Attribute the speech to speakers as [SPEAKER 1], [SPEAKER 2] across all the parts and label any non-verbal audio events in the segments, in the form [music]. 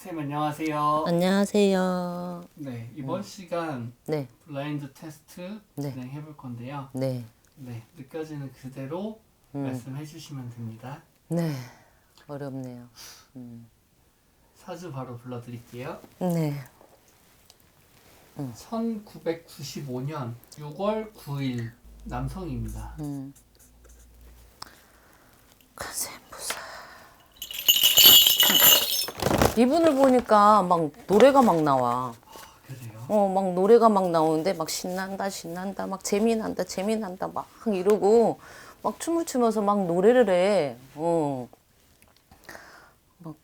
[SPEAKER 1] 선생님 안녕하세요.
[SPEAKER 2] 안녕하세요.
[SPEAKER 1] 네 이번 시간
[SPEAKER 2] 네,
[SPEAKER 1] 블라인드 테스트
[SPEAKER 2] 네.
[SPEAKER 1] 진행해 볼 건데요.
[SPEAKER 2] 네,
[SPEAKER 1] 네 느껴지는 그대로
[SPEAKER 2] 음.
[SPEAKER 1] 말씀해 주시면 됩니다.
[SPEAKER 2] 네. 어렵네요. 음.
[SPEAKER 1] 사주 바로 불러드릴게요.
[SPEAKER 2] 네,
[SPEAKER 1] 1995년 6월 9일 남성입니다.
[SPEAKER 2] 음. 간센부사. 이분을 보니까 막 노래가 막 나와.
[SPEAKER 1] 그래요?
[SPEAKER 2] 어, 막 노래가 막 나오는데 막 신난다, 신난다, 막 재미난다, 재미난다 막 이러고 막 춤을 추면서 막 노래를 해. 어. 막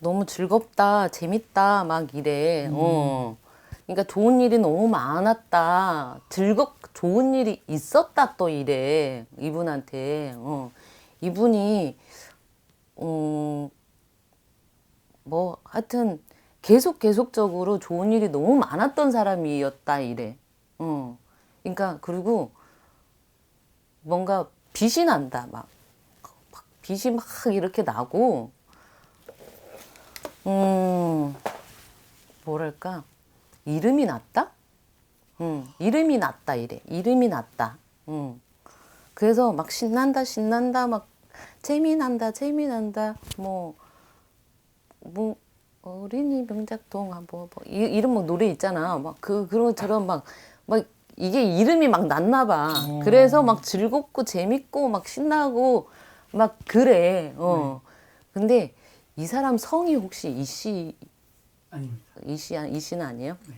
[SPEAKER 2] 너무 즐겁다, 재밌다 막 이래. 어. 그러니까 좋은 일이 너무 많았다. 즐겁 좋은 일이 있었다 또 이래. 이분한테. 어. 이분이 음, 뭐 하여튼 계속 계속적으로 좋은 일이 너무 많았던 사람이었다 이래. 어. 그러니까 그리고 뭔가 빛이 난다 막, 막 빛이 막 이렇게 나고 음 뭐랄까 이름이 났다? 음 이름이 났다 이래. 이름이 났다. 음 그래서 막 신난다 신난다 막 재미난다 재미난다 뭐 뭐 어린이 명작 동화 뭐, 뭐 이, 이런 뭐 노래 있잖아 막 그 그런 것처럼 막 막 이게 이름이 막 났나 봐
[SPEAKER 1] 어.
[SPEAKER 2] 그래서 막 즐겁고 재밌고 막 신나고 막 그래 어 근데 이 사람 성이 혹시 이씨
[SPEAKER 1] 아닙니다.
[SPEAKER 2] 이씨 이 씨는 아니에요
[SPEAKER 1] 네.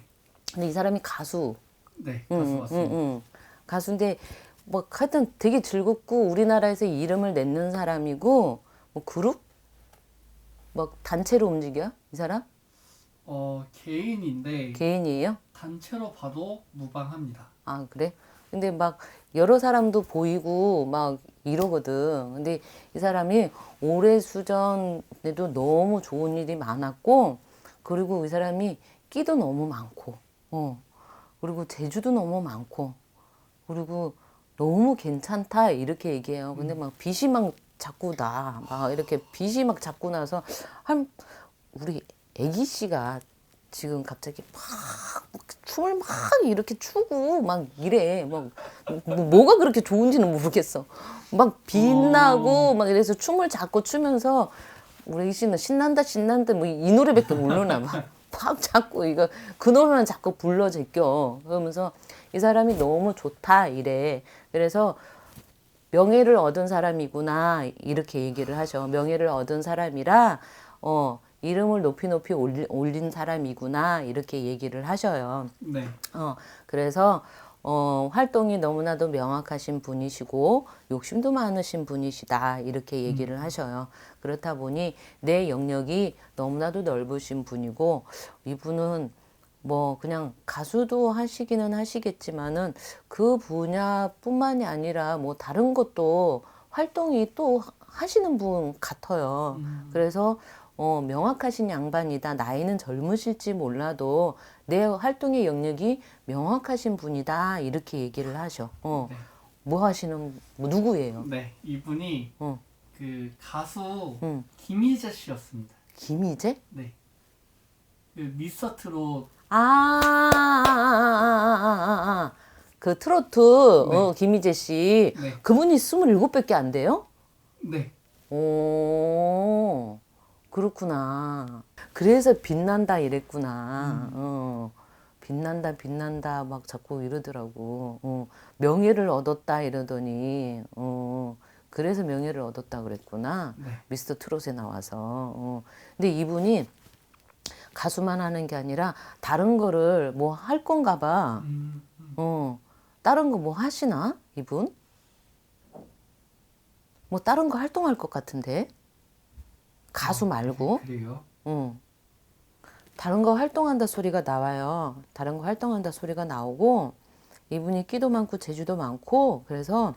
[SPEAKER 2] 근데 이 사람이 가수
[SPEAKER 1] 네
[SPEAKER 2] 응,
[SPEAKER 1] 가수
[SPEAKER 2] 응,
[SPEAKER 1] 맞습니다.
[SPEAKER 2] 응, 응. 가수인데 뭐 하여튼 되게 즐겁고 우리나라에서 이름을 내는 사람이고 뭐 그룹 뭐 단체로 움직여 이 사람
[SPEAKER 1] 어 개인인데
[SPEAKER 2] 개인이에요?
[SPEAKER 1] 단체로 봐도 무방합니다.
[SPEAKER 2] 아 그래? 근데 막 여러 사람도 보이고 막 이러거든. 근데 이 사람이 올해 수전에도 너무 좋은 일이 많았고 그리고 이 사람이 끼도 너무 많고 어 그리고 재주도 너무 많고 그리고 너무 괜찮다 이렇게 얘기해요. 근데 막 빛이 막 자꾸 나. 막 이렇게 빛이 막 자꾸 나서 한 우리 애기 씨가 지금 갑자기 막 춤을 막 이렇게 추고 막 이래. 막 뭐, 뭐가 그렇게 좋은지는 모르겠어. 막 빛나고 막 이래서 춤을 자꾸 추면서 우리 애기 씨는 신난다 신난다 뭐 이 노래밖에 모르나 막. [laughs] 막 자꾸 이거 그 노래는 자꾸 불러 제껴 그러면서 이 사람이 너무 좋다 이래 그래서 명예를 얻은 사람이구나 이렇게 얘기를 하죠. 명예를 얻은 사람이라 어 이름을 높이 높이 올린, 사람이구나 이렇게 얘기를 하셔요.
[SPEAKER 1] 네.
[SPEAKER 2] 어 그래서 어 활동이 너무나도 명확하신 분이시고 욕심도 많으신 분이시다 이렇게 얘기를 하셔요. 그렇다 보니 내 영역이 너무나도 넓으신 분이고 이분은 뭐 그냥 가수도 하시기는 하시겠지만은 그 분야뿐만이 아니라 뭐 다른 것도 활동이 또 하시는 분 같아요.
[SPEAKER 1] 음.
[SPEAKER 2] 그래서 어, 명확하신 양반이다. 나이는 젊으실지 몰라도 내 활동의 영역이 명확하신 분이다. 이렇게 얘기를 하셔. 어,
[SPEAKER 1] 네.
[SPEAKER 2] 뭐 하시는 뭐 누구예요?
[SPEAKER 1] 네 이분이
[SPEAKER 2] 어,
[SPEAKER 1] 그 가수
[SPEAKER 2] 응.
[SPEAKER 1] 김희재 씨였습니다.
[SPEAKER 2] 김희재?
[SPEAKER 1] 네. 그 미스터 트롯
[SPEAKER 2] 아, 아, 아, 아, 아, 아. 그 트로트 어, 김희재 씨.
[SPEAKER 1] 네.
[SPEAKER 2] 그분이 27밖에 안 돼요?
[SPEAKER 1] 네.
[SPEAKER 2] 오, 그렇구나. 그래서 빛난다 이랬구나.
[SPEAKER 1] 음.
[SPEAKER 2] 어, 빛난다, 빛난다 막 자꾸 이러더라고. 어, 명예를 얻었다 이러더니, 어, 그래서 명예를 얻었다 그랬구나.
[SPEAKER 1] 네.
[SPEAKER 2] 미스터 트롯에 나와서. 어. 근데 이분이 가수만 하는 게 아니라 다른 거를 뭐 할 건가 봐.
[SPEAKER 1] 음, 음.
[SPEAKER 2] 어, 다른 거 뭐 하시나? 이분? 뭐 다른 거 활동할 것 같은데? 가수 말고?
[SPEAKER 1] 그래요?
[SPEAKER 2] 응. 다른 거 활동한다 소리가 나와요. 다른 거 활동한다 소리가 나오고, 이분이 끼도 많고 재주도 많고, 그래서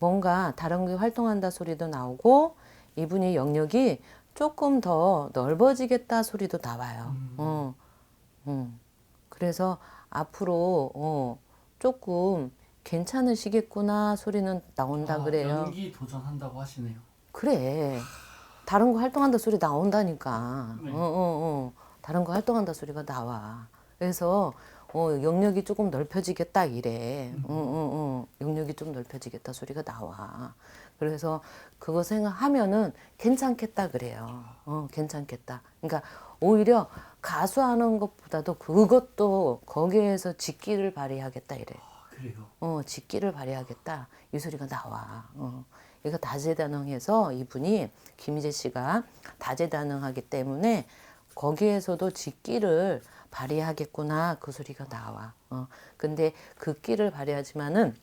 [SPEAKER 2] 뭔가 다른 게 활동한다 소리도 나오고, 이분이 영역이 조금 더 넓어지겠다 소리도 나와요.
[SPEAKER 1] 음.
[SPEAKER 2] 어, 음. 그래서 앞으로, 어, 조금 괜찮으시겠구나 소리는 나온다
[SPEAKER 1] 아,
[SPEAKER 2] 그래요.
[SPEAKER 1] 연기 도전한다고 하시네요.
[SPEAKER 2] 그래. 다른 거 활동한다 소리 나온다니까.
[SPEAKER 1] 네.
[SPEAKER 2] 어, 어, 어. 다른 거 활동한다 소리가 나와. 그래서 어, 영역이 조금 넓혀지겠다 이래. 어, 어, 어. 영역이 좀 넓혀지겠다 소리가 나와. 그래서 그거 생각하면은 괜찮겠다 그래요. 어, 괜찮겠다. 그러니까 오히려 가수하는 것보다도 그것도 거기에서 직기를 발휘하겠다 이래.
[SPEAKER 1] 아, 그래요.
[SPEAKER 2] 어, 직기를 발휘하겠다. 이 소리가 나와. 어. 이거 다재다능해서 이분이 김희재 씨가 다재다능하기 때문에 거기에서도 직기를 발휘하겠구나. 그 소리가 나와. 어. 근데 그 끼를 발휘하지만은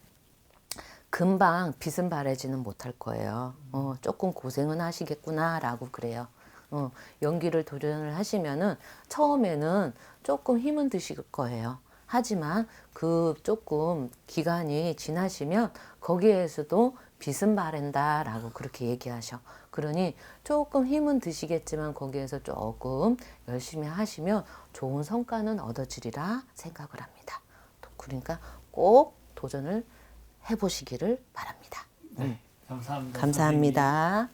[SPEAKER 2] 금방 빛은 발해지는 못할 거예요. 어, 조금 고생은 하시겠구나라고 그래요. 어, 연기를 도전을 하시면은 처음에는 조금 힘은 드실 거예요. 하지만 그 조금 기간이 지나시면 거기에서도 빛은 바랜다라고 그렇게 얘기하셔. 그러니 조금 힘은 드시겠지만 거기에서 조금 열심히 하시면 좋은 성과는 얻어지리라 생각을 합니다. 또 그러니까 꼭 도전을 해보시기를 바랍니다.
[SPEAKER 1] 네. 감사합니다.
[SPEAKER 2] 감사합니다.